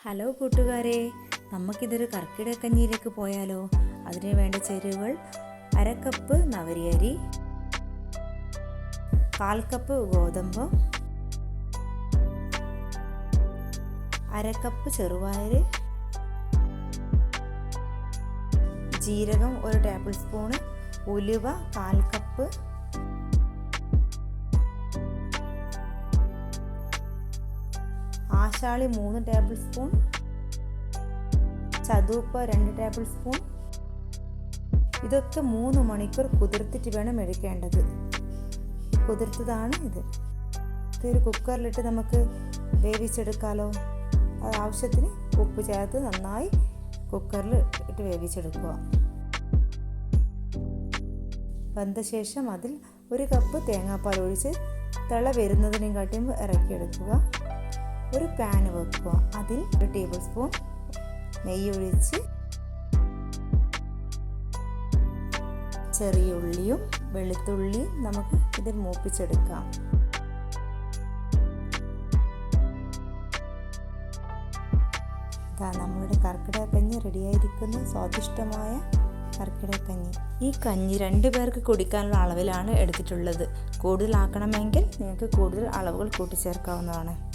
Hello കൂട്ടുകാരെ നമുക്കിതൊരു കർക്കിടക കഞ്ഞിയിലേക്ക് പോയാലോ? അതിന് വേണ്ട ചേരുവകൾ അരക്കപ്പ് കപ്പ് നവരിയരി കാൽ കപ്പ് ഗോതമ്പ് അരക്കപ്പ് കപ്പ് ചെറുപയർ ജീരകം ഒരു ടേബിൾ സ്പൂണ് ഉലുവ കാൽ കപ്പ് ആശാളി മൂന്ന് ടേബിൾ സ്പൂൺ. ചതുപ്പ് രണ്ട് ടേബിൾ സ്പൂൺ. ഇതൊക്കെ മൂന്ന് മണിക്കൂർ കുതിർത്തിട്ട് വേണം എടുക്കേണ്ടത്. കുതിർത്തതാണ് ഇത്. ഇതൊരു കുക്കറിലിട്ട് നമുക്ക് വേവിച്ചെടുക്കാമല്ലോ അത് ആവശ്യത്തിന് ഉപ്പ് ചേർത്ത് നന്നായി കുക്കറിൽ ഇട്ട് വേവിച്ചെടുക്കുക. വെന്ത ശേഷം അതിൽ ഒരു കപ്പ് തേങ്ങാപ്പാൽ ഒഴിച്ച് തിള വരുന്നതിനെയും കാട്ടിയും ഇറക്കിയെടുക്കുക. ഒരു പാൻ വെക്കുക. അതിൽ ഒരു ടേബിൾ സ്പൂൺ നെയ്യ് ഒഴിച്ച് ചെറിയ ഉള്ളിയും വെളുത്തുള്ളിയും നമുക്ക് ഇതിൽ മൂപ്പിച്ചെടുക്കാം. ഇതാ നമ്മുടെ കർക്കിടക കഞ്ഞി റെഡിയായിരിക്കുന്ന. സ്വാദിഷ്ടമായ കർക്കിടക കഞ്ഞി. ഈ കഞ്ഞി രണ്ടു പേർക്ക് കുടിക്കാനുള്ള അളവിലാണ് എടുത്തിട്ടുള്ളത്. കൂടുതലാക്കണമെങ്കിൽ നിങ്ങൾക്ക് കൂടുതൽ അളവുകൾ കൂട്ടിച്ചേർക്കാവുന്നതാണ്.